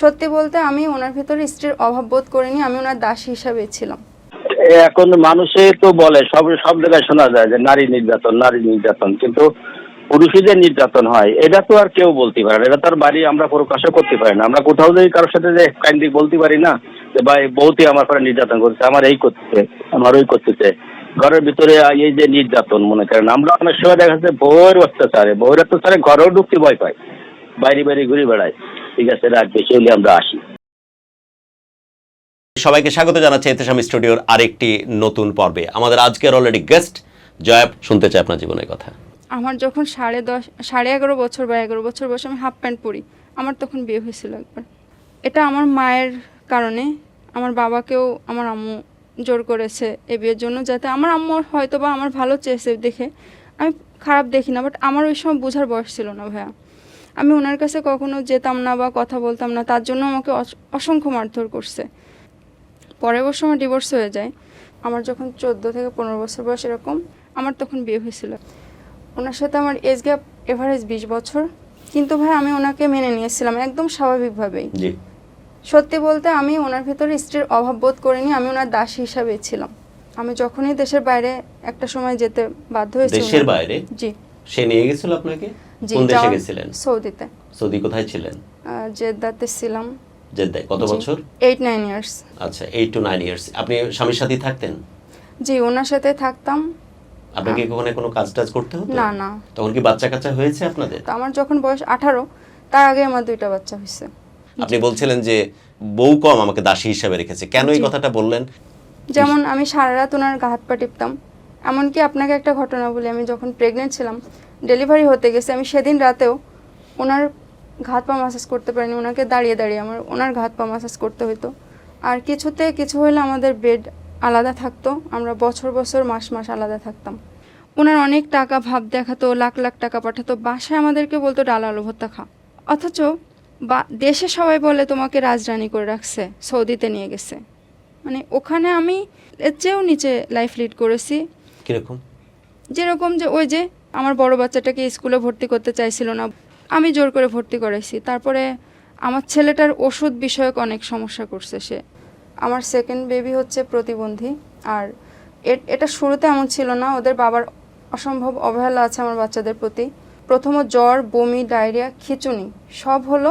সত্যি বলতে আমি ওনার ভিতরে স্ত্রীর অভাব বোধ করিনি, আমি ওনার দাস হিসাবে ছিলাম। এখন মানুষে তো বলে, সব সব জায়গায় শোনা যায় যে নারী নির্যাতন নারী নির্যাতন, কিন্তু পুরুষই যে নির্যাতন হয়, এটা তো আর কেউ বলতে পারে না, এটা তার বাড়ি আমরা প্রকাশও করতে পারি না। আমরা কোথাও যদি কারোর সাথে যে কাইন্ডলি বলতে পারি না, যে ভাই বউতি আমার পরে নির্যাতন করছে, আমার এই করতেছে, আমার ওই করতেছে, ঘরের ভিতরে এই যে নির্যাতন মনে করেন, আমরা অনেক সময় দেখা যাচ্ছে বউয়ের অত্যাচারে বউয়ের অত্যাচারে ঘরেও ঢুকতে ভয় পাই বাইরে বাইরে ঘুরে বেড়ায়। ঠিক আছে রাত বেশি হলে আমরা আসি। সবাইকে স্বাগত জানাচ্ছি এতেসাম স্টুডিওর আরেকটি নতুন পর্বে। আমাদের আজকের অলরেডি গেস্ট জয়াব শুনতে চাই আপনার জীবনের কথা। আমার যখন সাড়ে দশ সাড়ে এগারো বছর বা এগারো বছর বয়সে আমি হাফ প্যান্ট পরি আমার তখন বিয়ে হয়েছিল একবার। এটা আমার মায়ের কারণে আমার বাবাকেও আমার আম্মু জোর করেছে এ বিয়ের জন্য যাতে আমার আম্মু হয়তো বা আমার ভালো চেয়েছে দেখে। আমি খারাপ দেখি না বাট আমার ওই সময় বোঝার বয়স ছিল না ভাইয়া। আমি ওনার কাছে কখনো যেতাম না বা কথা বলতাম না তার জন্য আমাকে অস- অসংখ্য মারধর করছে। পরের বছর আমার ডিভোর্স হয়ে যায়। আমার যখন চোদ্দ থেকে পনেরো বছর বয়স এরকম আমার তখন বিয়ে হয়েছিল। ওনার সাথে আমার এজ গ্যাপ এভারেজ বিশ বছর। কিন্তু ভাই আমি ওনাকে মেনে নিয়েছিলাম একদম স্বাভাবিকভাবেই। সত্যি বলতে আমি ওনার ভিতরে স্ত্রীর অভাব বোধ করিনি আমি ওনার দাস হিসাবে ছিলাম। আমি যখনই দেশের বাইরে একটা সময় যেতে বাধ্য হয়েছি দেশের বাইরে? জি। সে নিয়ে গেছিল আপনাকে? কোন দেশে গেছিলেন? সৌদিতে। সৌদি কোথায় ছিলেন? জেদ্দাতে ছিলাম। জেদ্দায়। কত বছর? এইট নাইন ইয়ার্স আচ্ছা এইট টু নাইন ইয়ার্স আপনি স্বামীর সাথেই থাকতেন? জি ওনার সাথে থাকতাম। আপনাকে কি ওখানে কোনো কাজ টাজ করতে হতো? না না। তখন কি বাচ্চা কাচ্চা হয়েছে আপনাদের? তো আমার যখন বয়স আঠারো তার আগে আমার দুইটা বাচ্চা হয়েছে। আপনি বলছিলেন যে বউ কম আমাকে দাসী হিসাবে রেখেছে। কেন এই কথাটা বললেন? যেমন আমি সারা রাত ওনার গা হাত পা টিপতাম এমনকি আপনাকে একটা ঘটনা বলি আমি যখন প্রেগনেন্ট ছিলাম ডেলিভারি হতে গেছে। আমি সেদিন রাতেও ওনার ঘাত পা মাসাজ করতে পারিনি। ওনাকে দাঁড়িয়ে দাঁড়িয়ে আমার ওনার ঘাত পা মাসাজ করতে হতো আর কিছুতে কিছু হলে আমাদের বেড আলাদা থাকতো। আমরা বছর বছর মাস মাস আলাদা থাকতাম। ওনার অনেক টাকা ভাব দেখাতো লাখ লাখ টাকা পাঠাতো। বাসায় আমাদেরকে বলতো ডাল আলু ভর্তা খা। অথচ বা দেশে সবাই বলে তোমাকে রাজরানী করে রাখছে সৌদিতে নিয়ে গেছে। মানে ওখানে আমি এর চেয়েও নিচে লাইফ লিড করেছি। কীরকম? যেরকম যে ওই যে আমার বড় বাচ্চাটাকে স্কুলে ভর্তি করতে চাইছিল না। আমি জোর করে ভর্তি করাইছি। তারপরে আমার ছেলেটার ওষুধ বিষয়ক অনেক সমস্যা করছে সে। আমার সেকেন্ড বেবি হচ্ছে প্রতিবন্ধী। আর এটা শুরুতে এমন ছিল না, ওদের বাবার অসম্ভব অবহেলা আছে আমার বাচ্চাদের প্রতি। প্রথম জ্বর, বমি, ডায়রিয়া, খিচুনি, সব হলো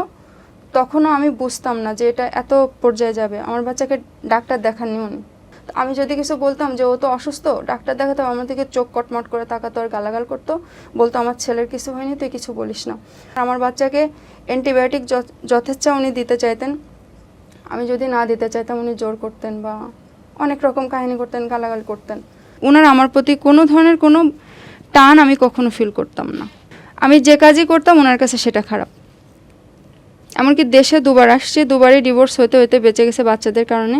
তখনও আমি বুঝতাম না যে এটা এত পর্যায়ে যাবে। আমার বাচ্চাকে ডাক্তার দেখাননি উনি। আমি যদি কিছু বলতাম যে ও তো অসুস্থ, ডাক্তার দেখাতাম আমার দিকে চোখ কটমট করে তাকাতো আর গালাগাল করতো, বলতো, আমার ছেলের কিছু হয়নি, তুই কিছু বলিস না। আমার বাচ্চাকে অ্যান্টিবায়োটিক যথেচ্ছা উনি দিতে চাইতেন। আমি যদি না দিতে চাইতাম, উনি জোর করতেন বা অনেক রকম কাহিনী করতেন, গালাগাল করতেন। ওনার আমার প্রতি কোনো ধরনের কোনো টান আমি কখনো ফিল করতাম না। আমি যে কাজই করতাম ওনার কাছে সেটা খারাপ। এমনকি দেশে দুবার আসছে, দুবারই ডিভোর্স হতে হতে বেঁচে গেছে বাচ্চাদের কারণে।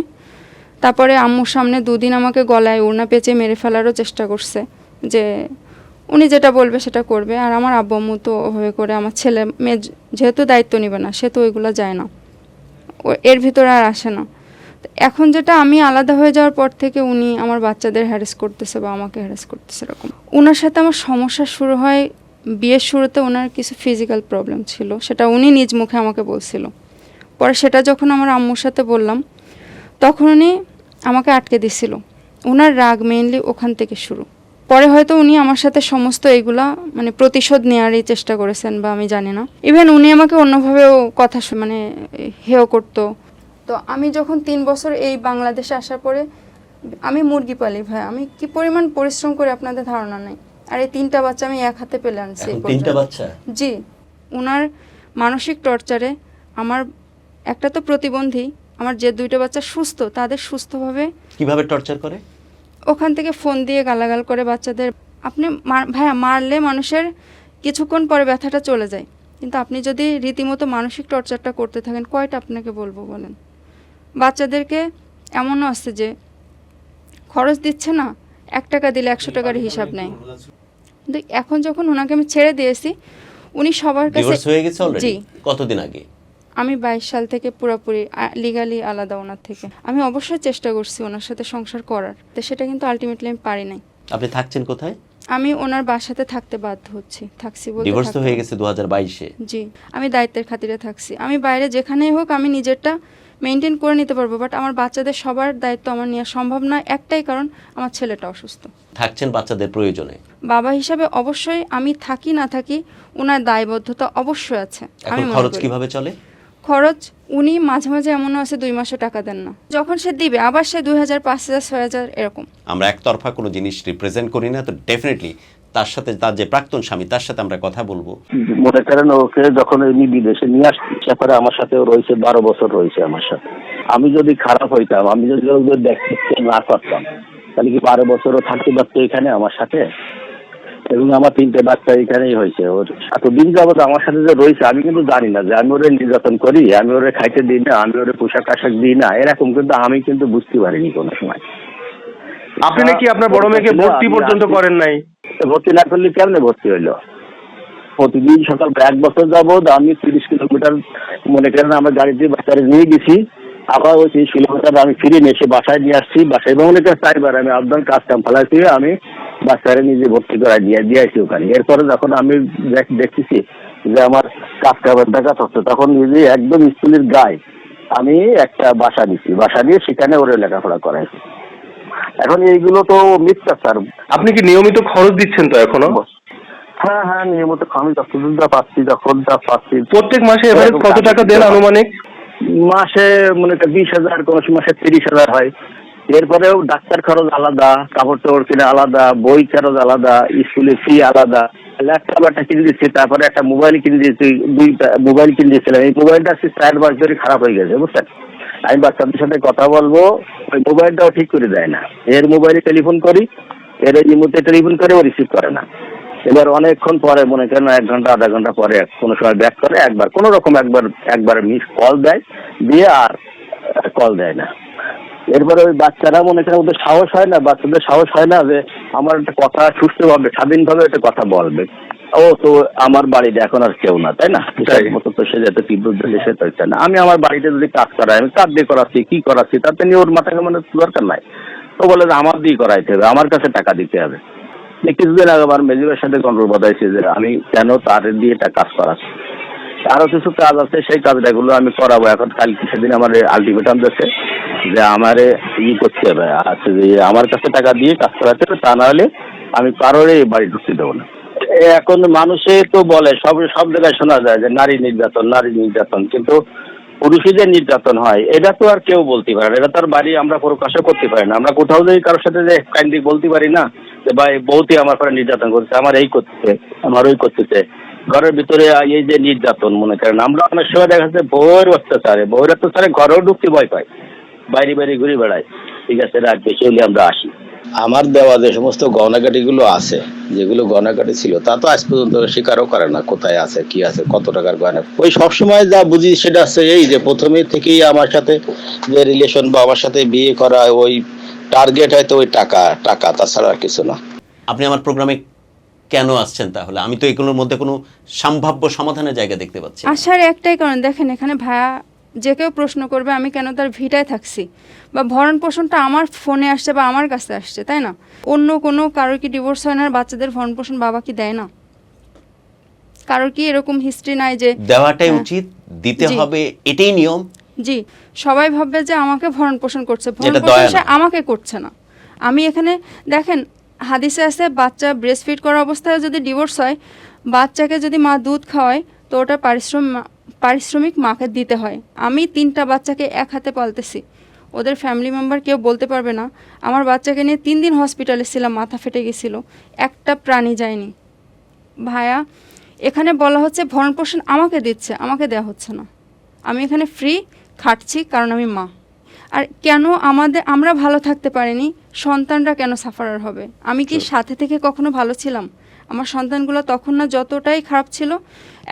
তারপরে আম্মুর সামনে দুদিন আমাকে গলায় ওড়না পেঁচে মেরে ফেলারও চেষ্টা করছে, যে উনি যেটা বলবে সেটা করবে। আর আমার আব্বু আম্মু তো ওভাবে করে আমার ছেলে মেয়ে যেহেতু দায়িত্ব নিবে না, সে তো ওইগুলো যায় না। এর ভিতরে আর আসে না। এখন যেটা আমি আলাদা হয়ে যাওয়ার পর থেকে উনি আমার বাচ্চাদের হ্যারেস করতেছে বা আমাকে হ্যারেস করতেছে এরকম। ওনার সাথে আমার সমস্যা শুরু হয়, বিয়ের শুরুতে ওনার কিছু ফিজিক্যাল প্রবলেম ছিল, সেটা উনি নিজ মুখে আমাকে বলছিল। পরে সেটা যখন আমার আম্মুর সাথে বললাম, তখন উনি আমাকে আটকে দিছিল। ওনার রাগ মেইনলি ওখান থেকে শুরু। পরে হয়তো উনি আমার সাথে সমস্ত এগুলা মানে প্রতিশোধ নেওয়ারই চেষ্টা করেছেন বা আমি জানি না। ইভেন উনি আমাকে অন্যভাবেও কথা মানে হেয় করতো। তো আমি যখন তিন বছর এই বাংলাদেশে আসার পরে আমি মুরগি পালি ভাই আমি কি পরিমাণ পরিশ্রম করে আপনাদের ধারণা নাই। আর এই তিনটা বাচ্চা আমি এক হাতে পেলে আনছি তিনটা বাচ্চা? জি ওনার মানসিক টর্চারে আমার একটা তো প্রতিবন্ধী আমার যে দুইটা বাচ্চা সুস্থ তাদের সুস্থভাবে কীভাবে টর্চার করে? ওখান থেকে ফোন দিয়ে গালাগাল করে বাচ্চাদের। আপনি ভাইয়া মারলে মানুষের কিছুক্ষণ পরে ব্যথাটা চলে যায়। কিন্তু আপনি যদি রীতিমতো মানসিক টর্চারটা করতে থাকেন কয়টা আপনাকে বলব বলেন? বাচ্চাদেরকে এমনও আছে যে খরচ দিচ্ছে না এক টাকা দিলে একশো টাকার হিসাব নেয়। কিন্তু এখন যখন ওনাকে আমি ছেড়ে দিয়েছি উনি সবার কাছে হয়ে গেছে জি। কতদিন আগে? আমি বাইশ সাল থেকে পুরোপুরি লিগালি আলাদা ওনার থেকে। আমি অবশ্যই চেষ্টা করছি ওনার সাথে সংসার করার তো সেটা কিন্তু আলটিমেটলি আমি পারি নাই। আপনি থাকছেন কোথায়? আমি ওনার বাসাতে থাকতে বাধ্য হচ্ছি থাকছি বলতে ডিভোর্স তো হয়ে গেছে দু হাজার বাইশে। জি আমি দায়িত্বের খাতিরে থাকছি। আমি বাইরে যেখানেই হোক আমি নিজেরটা মেনটেন করে নিতে পারব বাট আমার বাচ্চাদের সবার দায়িত্ব আমার নেওয়া সম্ভব না একটাই কারণ আমার ছেলেটা অসুস্থ। থাকছেন বাচ্চাদের প্রয়োজনে। বাবা হিসাবে অবশ্যই আমি থাকি না থাকি ওনার দায়বদ্ধতা অবশ্যই আছে আমি এখন খরচ। কীভাবে চলে? খরচ উনি মাঝে মাঝে এমনও আছে দুই মাসও টাকা দেন না। যখন সে দিবে আবার সে দুই হাজার পাঁচ হাজার ছয় হাজার এরকম। আমরা একতরফা কোনো জিনিস রিপ্রেজেন্ট করি না তো ডেফিনেটলি তার সাথে তার যে প্রাক্তন স্বামী তার সাথে আমরা কথা বলব। মনে করেন ওকে যখন এমনি বিদেশে নিয়ে আসছি তারপরে আমার সাথে রয়েছে বারো বছর রয়েছে আমার সাথে। আমি যদি খারাপ হইতাম আমি যদি দেখতে না করতাম তাহলে কি বারো বছরও থাকতে পারতো এখানে আমার সাথে? এবং আমার তিনটে বাচ্চা এখানেই হয়েছে। ওর এতদিন যাবত আমার সাথে যে রয়েছে আমি কিন্তু জানি না যে আমি ওরে নির্যাতন করি আমি ওরে খাইতে দিই না আমি ওরে পোশাক আশাক দিই না এরকম কিন্তু আমি কিন্তু বুঝতে পারিনি কোনো সময়। আপনি নাকি আপনার বড় মেয়েকে ভর্তি পর্যন্ত করেন নাই? ভর্তি না করলে কেমনে ভর্তি হইল? প্রতিদিন সকাল এক বছর যাবৎ আমি তিরিশ কিলোমিটার মনে করেন আমার গাড়িতে বাচ্চারা নিয়ে গেছি আবার ওই তিরিশ কিলোমিটার আমি ফিরে নিয়ে এসে বাসায় নিয়ে আসছি। বাসায় এবং মনে করেন চারবার আমি আবদান কাজ কাম ফেলাইছি আমি বাচ্চারা নিজে ভর্তি করাই দিয়ে দিয়েছি ওখানে। এরপরে যখন আমি দেখতেছি যে আমার কাজ কামের দেখা হচ্ছে তখন নিজে একদম স্কুলের গায়ে আমি একটা বাসা দিচ্ছি বাসা দিয়ে সেখানে ওরে লেখাপড়া করাইছি এখন এইগুলো তো মিথ্যা স্যার আপনি কি নিয়মিত খরচ দিচ্ছেন তো এখনও? হ্যাঁ হ্যাঁ নিয়মিত আমি যা পাচ্ছি যখন যা পাচ্ছি। প্রত্যেক মাসে এভারেজ কত টাকা দেন আনুমানিক? মাসে মনে বিশ হাজার কোনো মাসে তিরিশ হাজার হয়। এরপরেও ডাক্তার খরচ আলাদা কাপড় টাপড় কিনে আলাদা, বই খরচ আলাদা, স্কুলের ফি আলাদা। ল্যাপটপ একটা কিনে দিচ্ছি তারপরে একটা মোবাইল কিনে দিয়েছি দুইটা মোবাইল কিনে দিয়েছিলাম। এই মোবাইলটা আজকে চার মাস ধরে খারাপ হয়ে গেছে, বুঝছেন? আমি বাচ্চাদের সাথে কথা বলব, ওই মোবাইলটাও ঠিক করে দেয় না। এর মোবাইলে টেলিফোন করি, এর এই মুহূর্তে টেলিফোন করে ও রিসিভ করে না। এবার অনেকক্ষণ পরে মনে করেন এক ঘণ্টা, আধা ঘণ্টা পরে কোনো সময় ব্যাক করে, একবার, কোনো রকম একবার একবার মিস কল দেয়, দিয়ে আর কল দেয় না। এরপরে ওই বাচ্চারা মনে করেন ওদের সাহস হয় না বাচ্চাদের সাহস হয় না যে আমার একটা কথা সুস্থভাবে স্বাধীনভাবে একটা কথা বলবে। ও তো আমার বাড়িতে এখন আর কেউ না তাই না? তো সে যাতে তীব্র সে তো না। আমি আমার বাড়িতে যদি কাজ করাই আমি কাজ দিয়ে করাচ্ছি কি করাচ্ছি তাতে নিয়ে ওর মাথাকে মানে দরকার নাই। তো বলে যে আমার দিয়ে করাইতে হবে আমার কাছে টাকা দিতে হবে। কিছুদিন আগে আমার মেজুরের সাথে কন্ট্রোল বাদাইছে যে আমি কেন তার দিয়ে এটা কাজ করাচ্ছি? আরও কিছু কাজ আছে, সেই কাজটাগুলো আমি করাবো। এখন কালকে সেদিন আমার আলটিমেটাম দিচ্ছে যে আমারে ই করতে হবে। আচ্ছা যে আমার কাছে টাকা দিয়ে কাজ করাতে হবে, তা না হলে আমি কারোর এই বাড়ি ঢুকতে দেবো না। এখন মানুষে তো বলে, সব সব জায়গায় শোনা যায় যে নারী নির্যাতন নারী নির্যাতন। কিন্তু পুরুষই যে নির্যাতন হয়, এটা তো আর কেউ বলতে পারে না। এটা তার বাড়ি আমরা প্রকাশও করতে পারি না। আমরা কোথাও যদি কারোর সাথে যে কাইন্ডলি বলতে পারি না, যে ভাই বউতি আমার পরে নির্যাতন করছে, আমার এই করতেছে, আমার ওই করতেছে ঘরের ভিতরে এই যে নির্যাতন মনে করেন। আমরা অনেক সময় দেখা যাচ্ছে বউয়ের অত্যাচারে বউয়ের অত্যাচারে ঘরেও ঢুকতে ভয় পাই বাইরে বাইরে ঘুরে বেড়াই ঠিক আছে রাত বেশি হলে আমরা আসি। আমার দেওয়া যে সমস্ত গহনাকাটিগুলো আছে যেগুলো গহনাকাটি ছিল তা তো আজ পর্যন্ত স্বীকারও করে না কোথায় আছে কি আছে কত টাকার গয়না। ওই সবসময় যা বুঝি সেটা হচ্ছে এই যে প্রথমে থেকেই আমার সাথে যে রিলেশন বা আমার সাথে বিয়ে করা ওই টার্গেট হয়তো ওই টাকা টাকা তাছাড়া আর কিছু না। আপনি আমার প্রোগ্রামে কেন আসছেন তাহলে? আমি তো এগুলোর মধ্যে কোনো সম্ভাব্য সমাধানের জায়গা দেখতে পাচ্ছি আসার একটাই কারণ দেখেন এখানে ভাইয়া যে কেউ প্রশ্ন করবে আমি কেন তার ভিটায় থাকছি? বা ভরণ পোষণটা আমার ফোনে আসছে বা আমার কাছে আসছে তাই না? অন্য কোনো কারোর কি ডিভোর্স হয় না বাচ্চাদের ভরণ পোষণ বাবা কি দেয় না? কারোর কি এরকম হিস্ট্রি নাই যে দেওয়াটাই হ্যাঁ। উচিত দিতে হবে এটাই নিয়ম। জি সবাই ভাববে যে আমাকে ভরণ পোষণ করছে ভরণ পোষণ। আমাকে করছে না। আমি এখানে দেখেন হাদিসে আছে, বাচ্চা ব্রেস্ট ফিড করা অবস্থায় যদি ডিভোর্স হয়, বাচ্চাকে যদি মা দুধ খাওয়ায়, তো ওটা পারিশ্রম, পারিশ্রমিক মাকে দিতে হয়। আমি তিনটা বাচ্চাকে এক হাতে পালতেছি। ওদের ফ্যামিলি মেম্বার কেউ বলতে পারবে না। আমার বাচ্চাকে নিয়ে তিন দিন হসপিটালে ছিলাম, মাথা ফেটে গেছিল। একটা প্রাণী যায়নি। ভায়া এখানে বলা হচ্ছে ভরণ পোষণ আমাকে দিচ্ছে, আমাকে দেওয়া হচ্ছে না। আমি এখানে ফ্রি খাটছি কারণ আমি মা। আর কেন আমাদের আমরা ভালো থাকতে পারিনি সন্তানরা কেন সাফারার হবে? আমি কি সাথে থেকে কখনো ভালো ছিলাম? আমার সন্তানগুলো তখন না যতটাই খারাপ ছিল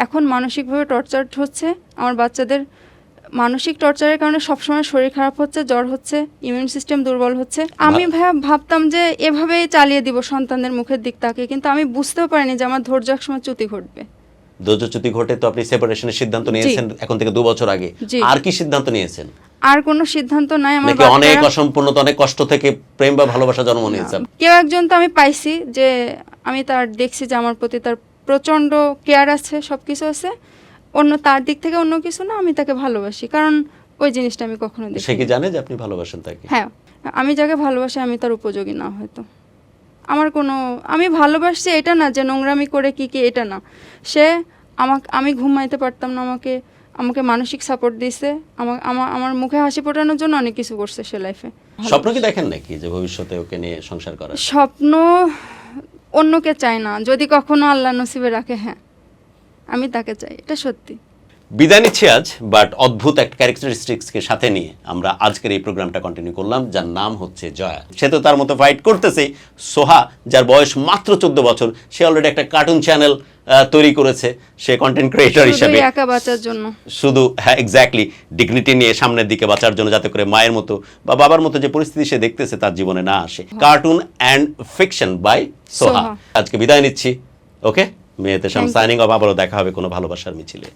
এখন মানসিকভাবে টর্চার হচ্ছে। আমার বাচ্চাদের মানসিক টর্চারের কারণে সবসময় শরীর খারাপ হচ্ছে জ্বর হচ্ছে ইমিউন সিস্টেম দুর্বল হচ্ছে। আমি ভাইয়া ভাবতাম যে এভাবেই চালিয়ে দিব সন্তানদের মুখের দিক তাকে কিন্তু আমি বুঝতেও পারিনি যে আমার ধৈর্য এক সময় চ্যুতি ঘটবে। ধৈর্যচ্যুতি ঘটে তো আপনি সেপারেশনের সিদ্ধান্ত নিয়েছেন এখন থেকে দু বছর আগে। আর কি সিদ্ধান্ত নিয়েছেন? আর কোনো সিদ্ধান্ত নাই আমার নাকি অনেক অসম্পূর্ণতা অনেক কষ্ট থেকে প্রেম বা ভালোবাসা জন্ম নিয়েছেন কেউ একজন তো আমি পাইছি যে আমি তার দেখছি যে আমার প্রতি তার প্রচণ্ড কেয়ার আছে সব কিছু আছে। অন্য তার দিক থেকে অন্য কিছু না আমি তাকে ভালোবাসি। কারণ ওই জিনিসটা আমি কখনো দেখি সে কি জানে যে আপনি ভালোবাসেন তাকে? হ্যাঁ আমি যাকে ভালোবাসি আমি তার উপযোগী না হয়তো। আমার কোনো আমি ভালোবাসছি এটা না যে নোংরামি করে কি কি এটা না। সে আমাকে আমি ঘুমাইতে পারতাম না আমাকে আমাকে মানসিক সাপোর্ট দিছে আমার আমার মুখে হাসি ফোটানোর জন্য অনেক কিছু করছে সে লাইফে স্বপ্ন কি দেখেন নাকি যে ভবিষ্যতে ওকে নিয়ে সংসার করার? স্বপ্ন অন্যকে চায় না যদি কখনো আল্লাহ নসিবে রাখে হ্যাঁ আমি তাকে চাই এটা সত্যি। বিদায় নিচ্ছি আজ বাট অদ্ভুত একটা ক্যারেক্টারিস্টিক্সকে সাথে নিয়ে আমরা আজকের এই প্রোগ্রামটা কন্টিনিউ করলাম যার নাম হচ্ছে জয়া। সে তো তার মতো ফাইট করতেছে সোহা যার বয়স মাত্র চোদ্দ বছর সে অলরেডি একটা কার্টুন চ্যানেল তৈরি করেছে সে কন্টেন্ট ক্রিয়েটর হিসেবে। একা বাঁচার জন্য। শুধু হ্যাঁ এক্স্যাক্টলি ডিগনিটি নিয়ে সামনের দিকে বাঁচার জন্য যাতে করে মায়ের মতো বা বাবার মতো যে পরিস্থিতি সে দেখতেছে তার জীবনে না আসে। Cartoon and fiction by Soha. আজকে বিদায় নিচ্ছি ওকে মেয়েতে সাম সাইনিং অফ আবারও দেখা হবে কোনো ভালোবাসার মিছিলে।